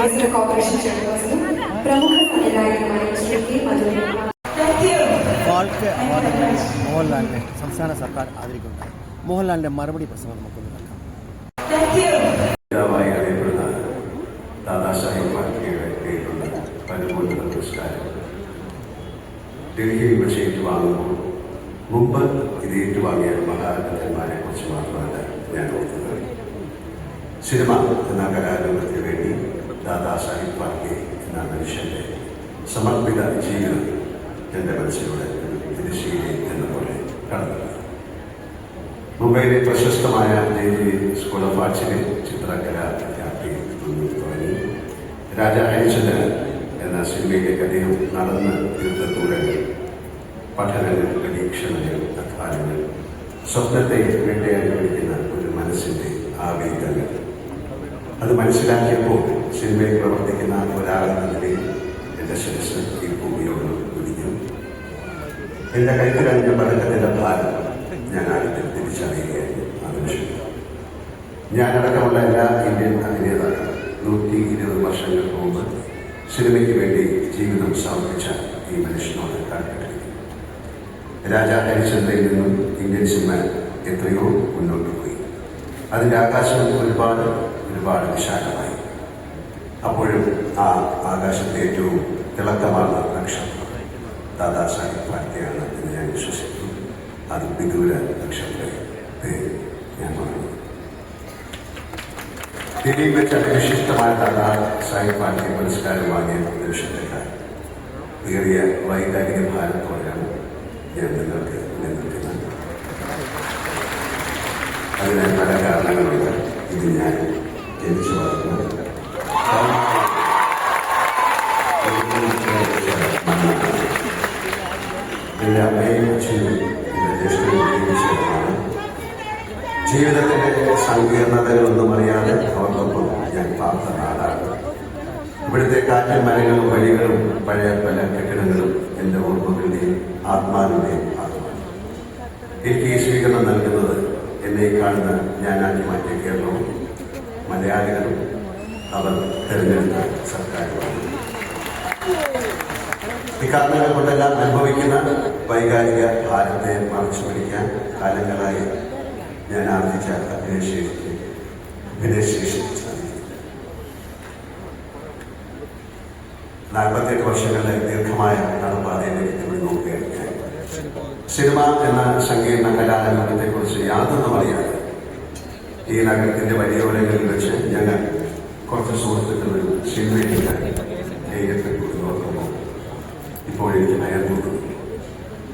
വികസന കോർപ്പറേഷൻ ചെയർപേഴ്സണും പ്രമുഖ സംവിധായകനുമായ ശ്രീ കെ മധുരൻ. മോഹൻലാലിനെ സംസ്ഥാന സർക്കാർ ആദരിക്കുകയുണ്ടായി മോഹൻലാലിന്റെ മറുപടി പ്രസംഗം നമുക്കൊന്ന് കേൾക്കാം. ദാദാസാഹിബ് ഫാൽക്കെയുടെ പേരിലുള്ള പരമോന്നത പുരസ്കാരം ഡൽഹിയിൽ വെച്ച് ഏറ്റുവാങ്ങുമ്പോൾ മുമ്പ് ഇത് ഏറ്റുവാങ്ങിയ മഹാരഥന്മാരെ കുറിച്ച് മാത്രമല്ല ഞാൻ ഓർക്കുന്നത്. സിനിമ എന്ന കലാരൂപത്തിന് വേണ്ടി ദാദാസാഹിബ് ഫാൽക്കെ എന്ന മനുഷ്യന്റെ സമർപ്പിത ജീവിതം എന്റെ മനസ്സിലൂടെ തിരിശീലി എന്ന പോലെ കടന്നു. മുംബൈയിലെ പ്രശസ്തമായ ജെ ജി സ്കൂൾ ഓഫ് ആർട്സിലെ ചിത്രകല വിദ്യാർത്ഥി തുടങ്ങി രാജ ഹരിചന്ദ്രൻ എന്ന സിനിമയിലേക്ക് അദ്ദേഹം നടന്ന് തീർത്ത ദൂരങ്ങൾ പഠനങ്ങൾ പരീക്ഷണങ്ങൾ അധ്വാനങ്ങൾ സ്വപ്നത്തെ വേട്ടയാടി പിടിക്കുന്ന ഒരു മനസ്സിന്റെ ആവേഗങ്ങൾ. അത് മനസ്സിലാക്കിയപ്പോൾ സിനിമയിൽ പ്രവർത്തിക്കുന്ന ഒരാളെന്ന നിലയിൽ എന്റെ ശിരസ് ഈ ഭൂമിയോട് കുടിക്കും എന്റെ കൈത്തിലണിഞ്ഞ പഠനത്തിന്റെ ഭാരം ഞാൻ ആദ്യത്തിൽ തിരിച്ചറിയുകയായിരുന്നു. ആ ഞാനടക്കമുള്ള എല്ലാ ഇന്ത്യൻ അഭിനേതാക്കളും നൂറ്റി ഇരുപത് വർഷങ്ങൾക്ക് മുമ്പ് സിനിമയ്ക്ക് വേണ്ടി ജീവിതം സമർപ്പിച്ച ഈ മനുഷ്യനോട് കണ്ടിട്ടുണ്ട് രാജാ ഹരിചന്ദ്രയിൽ നിന്നും ഇന്ത്യൻ സിനിമ എത്രയോ മുന്നോട്ട് പോയി. അതിന്റെ ആകാശം ഒരുപാട് ഒരുപാട് വിശാലമായി. അപ്പോഴും ആ ആകാശത്തെ ഏറ്റവും തിളക്കമാർന്ന നക്ഷത്രം ദാദാസാഹിബ് ഫാൽക്കെയാണ് എന്ന് ഞാൻ വിശ്വസിക്കുന്നു. അത് വിദൂര നക്ഷത്രത്തെ ഞാൻ പറഞ്ഞു ദില്ലിയിൽ വെച്ച് അതിവിശിഷ്ടമായ ദാദാ സാഹിബ് ഫാൽക്കെ പുരസ്കാരം വാങ്ങിയ നിമിഷത്തേക്കാൾ ഏറിയ വൈകാരിക ഭാരത്തോടെയാണ് ഞാൻ നിങ്ങൾക്ക് നിലനിൽക്കുന്നത് അതിന് പല കാരണങ്ങളുണ്ട്. ഇത് ഞാൻ ജനിച്ചു വളർന്നത് എന്റെ അമ്മയും അച്ഛനും എന്റെ ജ്യേഷ്ഠനും ജീവിതത്തിന്റെ സങ്കീർണതകളൊന്നും അറിയാതെ അവർക്കൊപ്പം ഞാൻ പാർത്ത നാടാണ്. ഇവിടുത്തെ കാറ്റും മരങ്ങളും വഴികളും പഴയ പല കെട്ടിടങ്ങളും എന്റെ ഓർമ്മകളുടെയും ആത്മാവിന്റെയും ഭാഗമാണ്. എനിക്ക് ഈ സ്വീകരണം നൽകുന്നത് എന്നെ കാണുന്ന ഞാനാക്കി മാറ്റിയ കേരളവും മലയാളികളും അവർ തെരഞ്ഞെടുത്ത സർക്കാരുമാണ്. ഇക്കാരണങ്ങൾ കൊണ്ടെല്ലാം അനുഭവിക്കുന്ന വൈകാരിക ഭാരത്തെ മറച്ചു പിടിക്കാൻ കാലങ്ങളായി ഞാൻ ആർജിച്ച അഭിനയശേഷിക്ക് അഭിനയശേഷിക്ക് നാൽപ്പത്തെട്ട് വർഷങ്ങളുടെ ദീർഘമായ നടപ്പാതയിലേക്ക് നമ്മൾ നോക്കുകയാണ് സിനിമ എന്ന സങ്കീർണ കലാരൂപത്തെ കുറിച്ച് യാതൊന്നും അറിയാതെ ഈ നഗരത്തിന്റെ വലിയ ഉലകളിൽ വെച്ച് ഞങ്ങൾ കുറച്ച് സുഹൃത്തുക്കൾ സിനിമയിലേക്ക് ഇപ്പോഴെനിക്ക് എനിക്ക് തോന്നുന്നു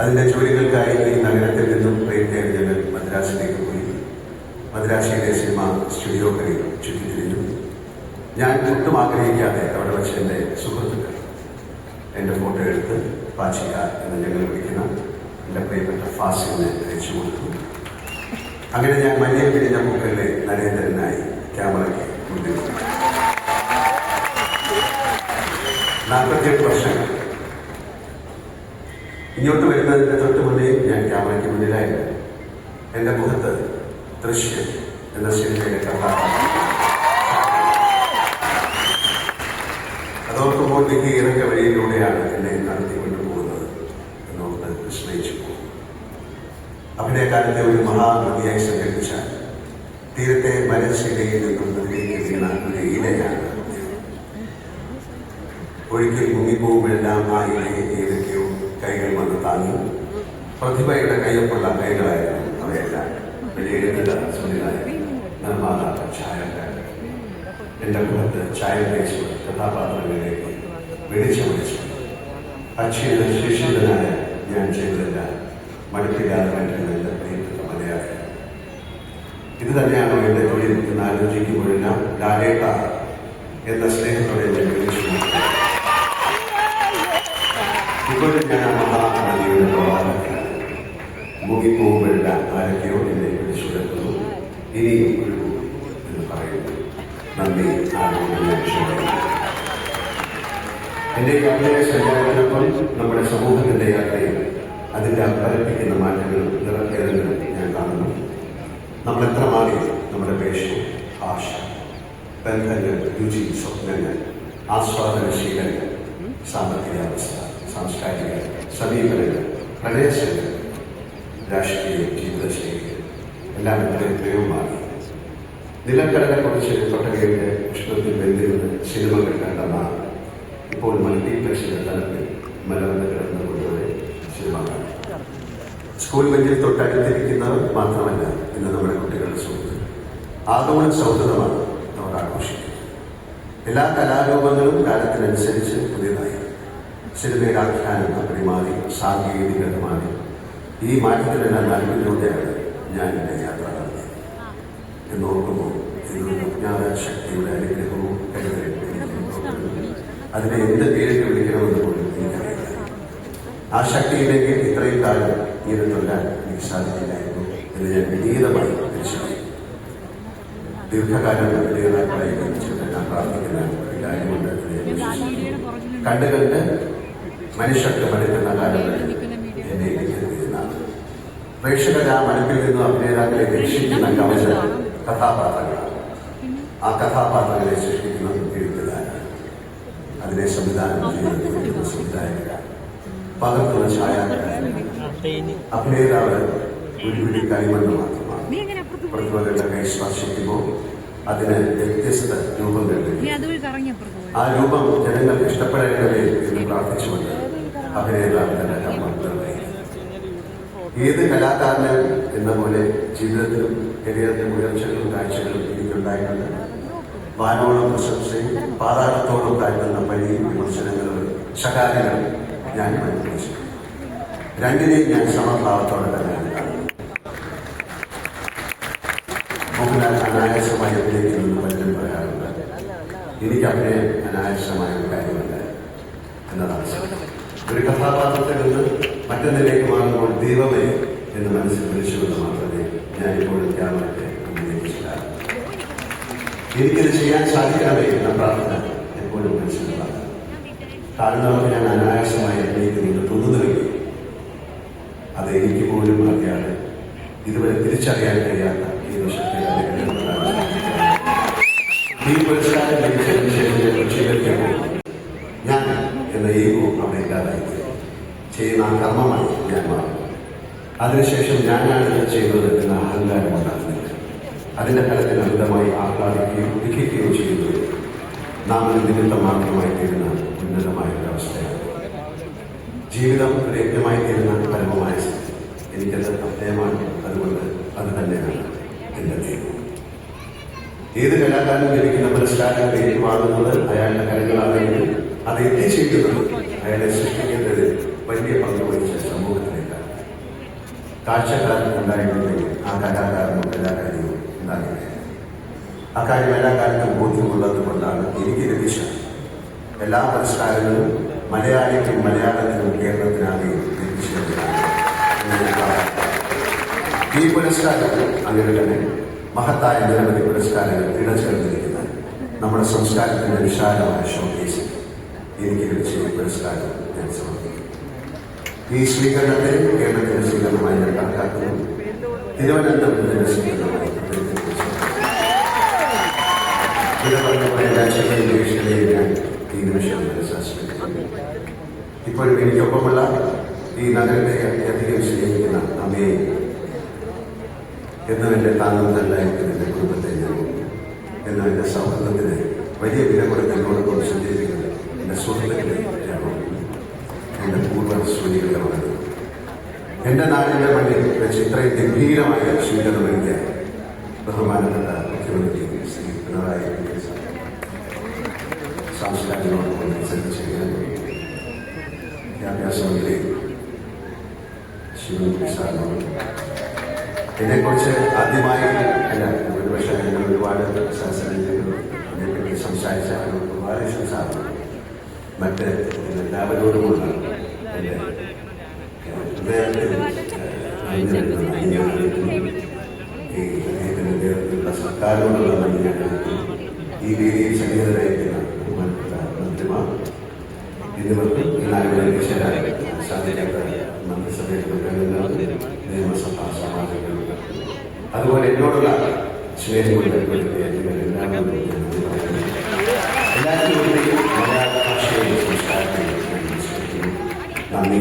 അതിന്റെ ജോലികൾക്കായി ഈ നഗരത്തിൽ നിന്നും ട്രെയിൻ കയറി മദ്രാസിലേക്ക് പോയി. മദ്രാസിയിലെ സിനിമ സ്റ്റുഡിയോകളിൽ ചുറ്റിത്തിരിഞ്ഞു. ഞാൻ ഒട്ടും ആഗ്രഹിക്കാതെ അവിടെ വെച്ച് എന്റെ സുഹൃത്തുക്കൾ എന്റെ ഫോട്ടോ എടുത്ത് പാച്ചിക എന്ന് ഞങ്ങൾ വിളിക്കുന്ന എന്റെ പ്രിയപ്പെട്ട ഫാസിനെ അയച്ചു കൊടുത്തു. അങ്ങനെ ഞാൻ മല്യം പിരിഞ്ഞ മുകളിലെ നരേന്ദ്രനായി ക്യാമറയ്ക്ക് മുന്നിൽ. നാൽപ്പത്തിയെട്ട് വർഷങ്ങൾ ഇങ്ങോട്ട് വരുന്നതിന്റെ തൊട്ട് മുന്നേ ഞാൻ ക്യാമറയ്ക്ക് മുന്നിലായിരുന്നു. എന്റെ മുഖത്ത് ദൃശ്യം എന്ന സിനിമയുടെ കഥ അതോർക്കുമ്പോൾ എനിക്ക് ഇറങ്ങിയ വഴിയിലൂടെയാണ് എന്നെ നടത്തി കൊണ്ടുപോകുന്നത് എന്നോർത്ത് വിസ്മയിച്ചു പോകും അഭിനയകാലത്തെ ഒരു മഹാപ്രതിയായി സങ്കല്പിച്ചാൽ തീരത്തെ മരശിലയിൽ നിന്നും അതിലേക്ക് വീണ ഒരു ഇലയാണ് ഒഴുക്കിൽ മുങ്ങിപ്പോകുമ്പോഴെല്ലാം ആ ഇലയെ ഏതൊക്കെയോ കൈകൾ വന്ന് താങ്ങി പ്രതിഭയുടെ കയ്യൊപ്പുള്ള കൈകളായിരുന്നു അവയെല്ലാം. വലിയ എഴുതില്ല സംവിധായകൻ നിർമ്മാതാക്കൾ ഛായാകാരൻ എന്റെ മുഖത്ത് ചായ തേച്ച് കഥാപാത്രങ്ങളിലേക്ക് വെളിച്ചമടിച്ചു അച്ഛയുടെ ശിക്ഷിതനായ ഞാൻ ചെയ്തതെല്ലാം മടുപ്പില്ലാതെ എന്റെ പ്രിയപ്പെട്ട മലയാളി ഇത് തന്നെയാണോ എന്റെ തൊഴിൽ എന്ന് ആലോചിക്കുമ്പോഴെല്ലാം ലാലേട്ട എന്ന സ്നേഹത്തോടെ വിളിച്ചു ആ മഹാനദിയുടെ പ്രവാഹത്തിലാണ് മുങ്ങിപ്പോകുമ്പോഴെല്ലാം ആരൊക്കെയോ എന്നെ പിടിച്ചുയർത്തുന്നു ഇനിയും ഒഴുകൂ എന്ന് പറയുന്നു നന്ദി എന്റെ അഭിനയ സഞ്ചാരത്തിനൊപ്പം നമ്മുടെ സമൂഹത്തിന്റെ യാത്രയും അതിന്റെ അമ്പരപ്പിക്കുന്ന മാറ്റങ്ങളും നിറഭേദങ്ങളും ഞാൻ കാണുന്നു നമ്മൾ എത്ര മാറി നമ്മുടെ വേഷം ഭാഷ ബന്ധങ്ങൾ രുചി സ്വപ്നങ്ങൾ ആസ്വാദനശീലങ്ങൾ സാമ്പത്തിക അവസ്ഥ സാംസ്കാരിക സമീപനങ്ങൾ പ്രദേശങ്ങൾ രാഷ്ട്രീയ ജീവിതശൈലികൾ എല്ലാം പ്രയോഗമാണ് നിലക്കടലെ കുറിച്ച് കൊട്ടകയുടെ പുഷ്പത്തിൽ വെന്തിരുന്ന സിനിമകൾ കണ്ട നാം. ഇപ്പോൾ മൾട്ടിപ്ലക്സിന്റെ തലത്തിൽ മലർന്ന് കിടന്നുകൊണ്ടുവരെ സിനിമ സ്കൂൾ ബെഞ്ചിൽ തൊട്ടടുത്തിരിക്കുന്നവർ മാത്രമല്ല ഇന്ന് നമ്മുടെ കുട്ടികളുടെ സുഹൃത്ത് ആഗമന സൗഹൃദമാണ് അവർ ആഘോഷിക്കുന്നത്. എല്ലാ കലാരൂപങ്ങളും കാലത്തിനനുസരിച്ച് പുതിയതായി. സിനിമയുടെ പരിമാതി മാറി ഈ മാറ്റത്തിനെല്ലാം നൽകുന്നതിലൂടെയാണ് ഞാൻ എന്റെ യാത്ര നടത്തിയത്. എന്നോർക്കുമ്പോൾ ഇതൊരു അജ്ഞാത ശക്തിയുടെ അനുഗ്രഹവും അതിനെ എന്ത് പേരിട്ട് വിളിക്കണമെന്ന് പോലും എനിക്കറിയില്ല. ആ ശക്തിയിലേക്ക് ഇത്രയും കാലം ഇങ്ങനെ തൊല്ലാൻ എനിക്ക് സാധിക്കില്ലായിരുന്നു എന്ന് ഞാൻ വിനീതമായി തിരിച്ചറിയും ദീർഘകാലം ലഭിച്ചിട്ട് ഞാൻ പ്രാർത്ഥിക്കുന്ന കാര്യമുണ്ട്. മനുഷ്യർക്ക് മടുക്കുന്ന കാലങ്ങളിൽ എന്നെ എത്തിക്കുന്നതാണ് പ്രേക്ഷകർ ആ മടുപ്പിൽ നിന്നും അഭിനേതാക്കളെ രക്ഷിക്കുന്ന കവച കഥാപാത്രങ്ങളാണ്. ആ കഥാപാത്രങ്ങളെ സൃഷ്ടിക്കുന്ന എഴുത്തുകാരാണ് അതിനെ സംവിധാനം ചെയ്യുന്ന സംവിധായകരാണ് പകർത്തുന്ന ഛായാഗ്രഹം. അഭിനേതാവ് ഒരു പിടി കളിമണ്ണ് മാത്രമാണ്. പ്രതിഭകളുടെ കൈ സ്പർശിക്കുമ്പോൾ അതിന് വ്യത്യസ്ത രൂപം പോയി. ആ രൂപം ജനങ്ങൾ ഇഷ്ടപ്പെടേണ്ടതേ എന്ന് പ്രാർത്ഥിച്ചുകൊണ്ട് അഭിനേതാവ് തന്റെ ഏത് കലാകാരന് എന്ന പോലെ ജീവിതത്തിലും കരിയറിന്റെ ഉയർച്ചകളും കാഴ്ചകളും എനിക്കുണ്ടായിട്ടുണ്ട് വാനോളം പ്രശംസയും പാതാളത്തോളം താഴ്ത്തുന്ന പഴിയും വിമർശനങ്ങളും ശകാരങ്ങളും ഞാൻ അനുഭവിച്ചു രണ്ടിനെയും ഞാൻ സമഭാവത്തോടെ തന്നെയാണ് മോഹൻലാൽ അനായാസമായി അഭിനയിക്കുമെന്ന് പലരും പറയാറുണ്ട്. എനിക്ക് അഭിനയം അനായാസമായ ഒരു കഥാപാത്രത്തിൽ നിന്ന് മറ്റൊന്നിലേക്ക് മാറുമ്പോൾ ദൈവമേ എന്ന് മനസ്സിൽ വിളിച്ചുകൊണ്ട് മാത്രമേ ഞാൻ ഇപ്പോഴും ക്യാമറയ്ക്ക് അഭിനയിച്ചിട്ടാണ് എനിക്കിത് ചെയ്യാൻ സാധിക്കണമേ എന്ന പ്രാർത്ഥന എപ്പോഴും മനസ്സിലുള്ളതാണ് താഴ്ന്നവർക്ക് ഞാൻ അനായാസമായി അഭിനയിക്കുന്നുണ്ട് തോന്നുന്നുവെങ്കിൽ അത് എനിക്ക് പോലും അറിയാതെ ഇതുവരെ തിരിച്ചറിയാൻ കഴിയാത്ത ഈ വർഷത്തെ ഈ പുരസ്കാരം ലഭിച്ചതിന് ശേഷം ഞാൻ പക്ഷീകരിക്കുമ്പോൾ ഞാൻ എന്ന ഈഗോ അവിടെ ഇല്ലാതായി ചെയ്യുന്ന ആ കർമ്മമായി ഞാൻ മാറും അതിനുശേഷം ഞാനാണ് ഇത് ചെയ്യുന്നത് എന്ന അഹങ്കാരം ഉണ്ടാകുന്നില്ല. അതിന്റെ ഫലത്തിൽ അമിതമായി ആഹ്ലാദിക്കുകയും ദുഃഖിക്കുകയും ചെയ്യുന്നത് നാം ഒരു നിമിത്തം മാത്രമായി തീരുന്ന ഉന്നതമായ ഒരു അവസ്ഥയാണ്. ജീവിതം ഒരു യജ്ഞമായി തീരുന്ന പരമമായ എനിക്കത് അഭയമാണ്. അതുകൊണ്ട് അത് തന്നെയാണ് എന്റെ ദൈവം. ഏത് കലാകാരനും ലഭിക്കുന്ന പുരസ്കാരങ്ങൾ ഏറ്റുവാങ്ങുന്നത് അയാളുടെ കരങ്ങളാണെങ്കിലും അത് എത്തിച്ചേരുന്നത് അയാളെ കാഴ്ചക്കാരൻ ഉണ്ടായിരുന്നെങ്കിൽ ആ എല്ലാ കാര്യവും ഉണ്ടാകില്ല അക്കാര്യം എല്ലാ കാലത്തും ബോധ്യമുള്ളത് കൊണ്ടാണ് എനിക്ക് ലഭിച്ച എല്ലാ പുരസ്കാരങ്ങളും മലയാളിക്കും മലയാളത്തിനും കേരളത്തിനാകെയും ലഭിച്ചത് എന്ന് ഞാൻ പറയാം. ഈ പുരസ്കാരങ്ങൾ അങ്ങനെ തന്നെ മഹത്തായ നിരവധി പുരസ്കാരങ്ങൾ ഇടചേർന്നിരിക്കുന്ന നമ്മുടെ സംസ്കാരത്തിന്റെ വിശാലമായ ഷോക്കേസ് എനിക്ക് ലഭിച്ച ഈ പുരസ്കാരം ഞാൻ സമർപ്പിക്കും ഈ സ്വീകരണത്തെ കേരളത്തിന്റെ സ്വീകരണമായി അദ്ദേഹത്തിന് ഇടപെടുന്ന രാജ്യങ്ങളെയും ദേശങ്ങളെയും ഞാൻ ഈ നിമിഷം മനസ്സാസ്വദിക്കുന്നു ഇപ്പോഴും എനിക്കൊപ്പമുള്ള ഈ നഗരത്തെ അധികം സ്നേഹിക്കുന്ന അമ്മയെ എന്നും എന്റെ താങ്ങുന്നതല്ല എന്റെ കുടുംബത്തെ ഞാൻ എന്നും എന്റെ സൗഹൃദത്തിന് വലിയ വില കൊടുത്ത് എന്നോടൊപ്പം സഞ്ചരിക്കുന്നത് എന്റെ സുഹൃത്തുക്കളെ. എന്റെ പൂർവ വളർന്നു എന്റെ നാടിന്റെ മണ്ണിൽ വെച്ച് ഇത്രയും ഗംഭീരമായ സ്വീകരണം നൽകിയ ബഹുമാനപ്പെട്ട മുഖ്യമന്ത്രി ശ്രീ പിണറായി മത്സരിച്ച് ചെയ്യാൻ വിദ്യാഭ്യാസ മന്ത്രി ശിവൻകുട്ടി സാറിനോട് ഇതിനെക്കുറിച്ച് ആദ്യമായി അല്ല ഒരുപക്ഷെ ഞങ്ങൾ ഒരുപാട് സഹസരിക്കുന്നു ഇതിനെപ്പറ്റി സംസാരിച്ചാലും ബാലകൃഷ്ണൻ സാറിനോട് മറ്റ് എല്ലാവരോടുമുള്ള എന്റെ സർക്കാരിനോടുള്ള നന്ദി ഈ രീതിയിൽ സന്നിഹിതരായിരിക്കുന്ന ബഹുമാനപ്പെട്ട മന്ത്രിമാർ എന്നിവർക്ക് ചേരാൻ സാധിക്കാത്ത മന്ത്രിസഭയിൽ നിയമസഭാ സമാജങ്ങൾ അതുപോലെ എന്നോടുള്ള സ്നേഹം കൊണ്ട് എല്ലാവരും മലയാള ഭാഷയും സംസ്കാരത്തെയും നന്ദി.